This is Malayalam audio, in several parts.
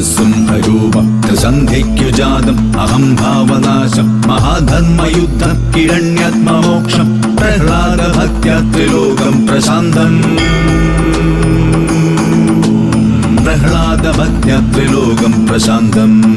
നൃസിംഹരൂപ ത്രിസന്ധ്യയ്ക്കു ജാതം. അഹം ഭാവനാശം മഹാധർമ്മയുദ്ധം കിരണ്യാത്മമോക്ഷം പ്രഹ്ലാദ ഭക്ത്യാ ത്രിലോകം പ്രശാന്തം. പ്രഹ്ലാദ പ്രശാന്തം.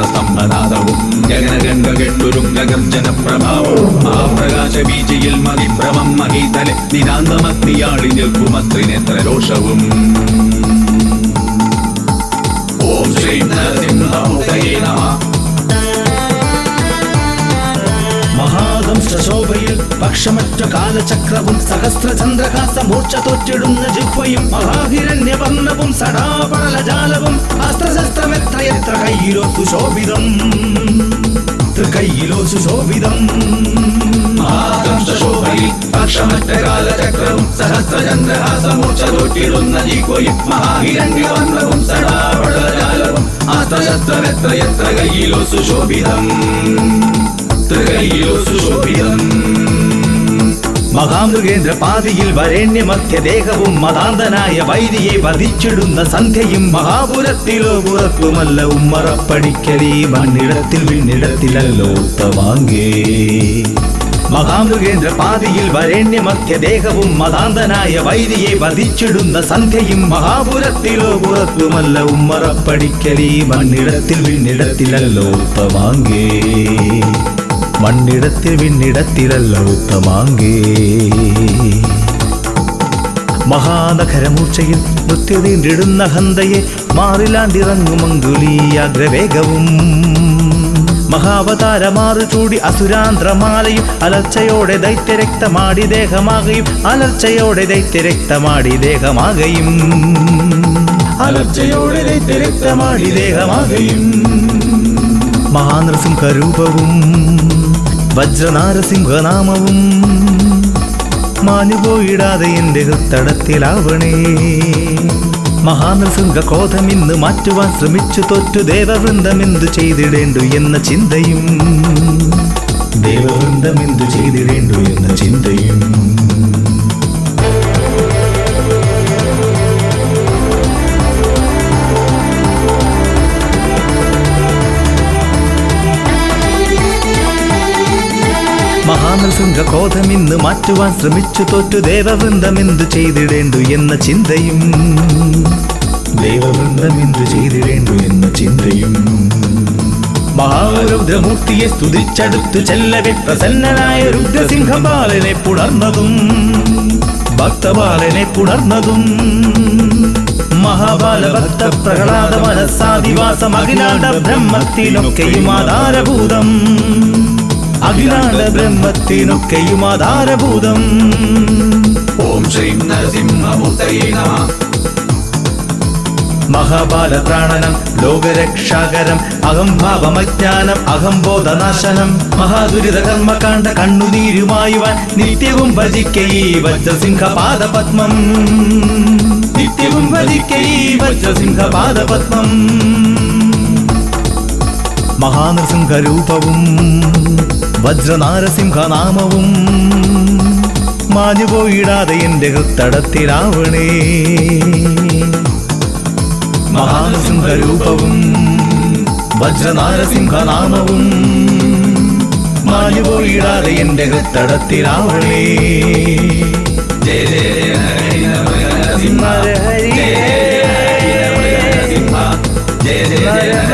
സന്ധ്യയിൽ സ്തംഭനാഥവും ജനപ്രഭാവവും. കെട്ടുരുഗർജന ആ പ്രകാശ ബീജയിൽ മതിഭ്രമം മഹീതലെ നിരാന്തമഗ്നിയാളി നിൽക്കുമത്രിനേത്ര രോഷവും ഓം ശ്രീ നരസിംഹമൂർത്തയേ നമഃ. മഹാദംശോഭയിൽ പക്ഷമറ്റ കാലചക്രവും സഹസ്രചന്ദ്രഹാസ മൂർച്ച തോറ്റിടുന്ന ജിഹ്വയും മഹാഹിരണ്യവർണ്ണവും സടാപടലജാലവും അസ്ത്രശസ്ത്രമെത്രയെത്ര കയ്യിലോ സുശോഭിതം തൃക്കയ്യിലോ സുശോഭിതം മഹാദംശോഭയിൽ പക്ഷമറ്റ കാലചക്രവും സഹസ്രചന്ദ്രഹാസമൂർച്ച തോറ്റിടുന്ന ജീവയും മഹാഹിരണ്യവർണ്ണവും സടാപടലജാലവും അസ്ത്രശസ്ത്രമെത്ര എത്ര കയ്യിലോ സുശോഭിതം മഹാമൃഗേന്ദ്ര പാതിയിൽ വരേണ്യ മധ്യദേഹവും മതാന്തനായ വൈരിയെ വധിച്ചിടുന്ന സന്ധ്യയും മഹാപുരത്തിലോ പുറത്തുമല്ല ഉമ്മറപ്പടിക്കലേ. മണ്ണിടത്തിൽ വിണ്ണിടത്തിലല്ലോ തവാങ്കേ മഹാമൃഗേന്ദ്ര പാതിയിൽ വരേണ്യ മധ്യദേഹവും മതാന്തനായ വൈരിയെ വധിച്ചിടുന്ന സന്ധ്യയും മഹാപുരത്തിലോ പുറത്തുമല്ല ഉമ്മറപ്പടിക്കലേ. മണ്ണിടത്തിൽ വിണ്ണിടത്തിലല്ലോ തവാങ്കേ മണ്ണിടത്തിൽ വിണ്ണിടത്തിലല്ല ഉത്തമാങ്കേ. മഹാനഖരമൂർച്ചയിൽ നൃത്യതീണ്ടിടുന്ന ഹന്തയെ മാറിലാണ്ടിറങ്ങുമങ്കുലീയാഗ്രവേഗവും മഹാവതാരമാറു ചൂടി അസുരാന്ത്രമാലയും അലർച്ചയോടെ ദൈത്യരക്തമാടി ദേഹമാകയും അലർച്ചയോടെ ദൈത്യരക്തമാടി ദേഹമാകയും. അലർച്ചയോടെ ദൈത്യരക്തമാടി ദേഹമാകയും. മഹാനൃസിംഹരൂപവും വജ്രനാരസിംഹനാമവും മാഞ്ഞുപോയിടാതെ എന്റെ ഹൃത്തടത്തിലാവണേ. മഹാനൃസിംഹ കോധം ഇന്ന് മാറ്റുവാൻ ശ്രമിച്ചു തോറ്റു ദേവവൃന്ദം എന്തു ചെയ്തിടേണ്ടു എന്ന ചിന്തയും. ദേവവൃന്ദം എന്തു ചെയ്തിടേണ്ടു എന്ന ചിന്തയും. ഇന്ന് മാറ്റുവാൻ ശ്രമിച്ചു തോറ്റു ദേവവൃന്ദം എന്തു ചെയ്തിടേണ്ടു എന്ന ചിന്തയും. ദേവവൃന്ദം എന്തു ചെയ്തിടേണ്ടു എന്ന ചിന്തയും. മഹാരുദ്രമൂർത്തിയെ സ്തുതിച്ചടുത്തു ചെല്ലവെ പ്രസന്നനായ രുദ്രസിംഹബാലനെ പുണർന്നതും. ഭക്തബാലനെ പുണർന്നതും. മഹാബാല ഭക്ത പ്രഹ്ലാദ മനസ്സാദിവാസം അഖിലാണ്ട ബ്രഹ്മത്തിലൊക്കെയും ആധാരഭൂതം. അഖിലാണ്ട ബ്രഹ്മത്തിനൊക്കെയും ആധാരഭൂതം. ഓം ശ്രീ നരസിംഹമൂർത്തയേ മഹാബാല പ്രാണനം ലോകരക്ഷാകരം അഹംഭാവമജ്ഞാനം അഹംബോധനാശനം മഹാദുരിത കർമ്മകാണ്ഡ കണ്ണുനീരുമായുവാൻ നിത്യവും ഭജിക്കയീ വജ്രസിംഹപാദപത്മം. നിത്യവും ഭജിക്കയീ വജ്രസിംഹപാദപത്മം. മഹാനൃസിംഹരൂപവും വജ്രനാരസിംഹനാമവും മാഞ്ഞുപോയിടാതെ എന്റെ ഹൃത്തടത്തിലാവണേ. മഹാനസിംഹരൂപവും വജ്രനാരസിംഹനാമവും മാഞ്ഞുപോയിടാതെ എന്റെ ഹൃത്തടത്തിലാവണേ. ജയ ജയ ഹരി ഹരി ജയ ജയ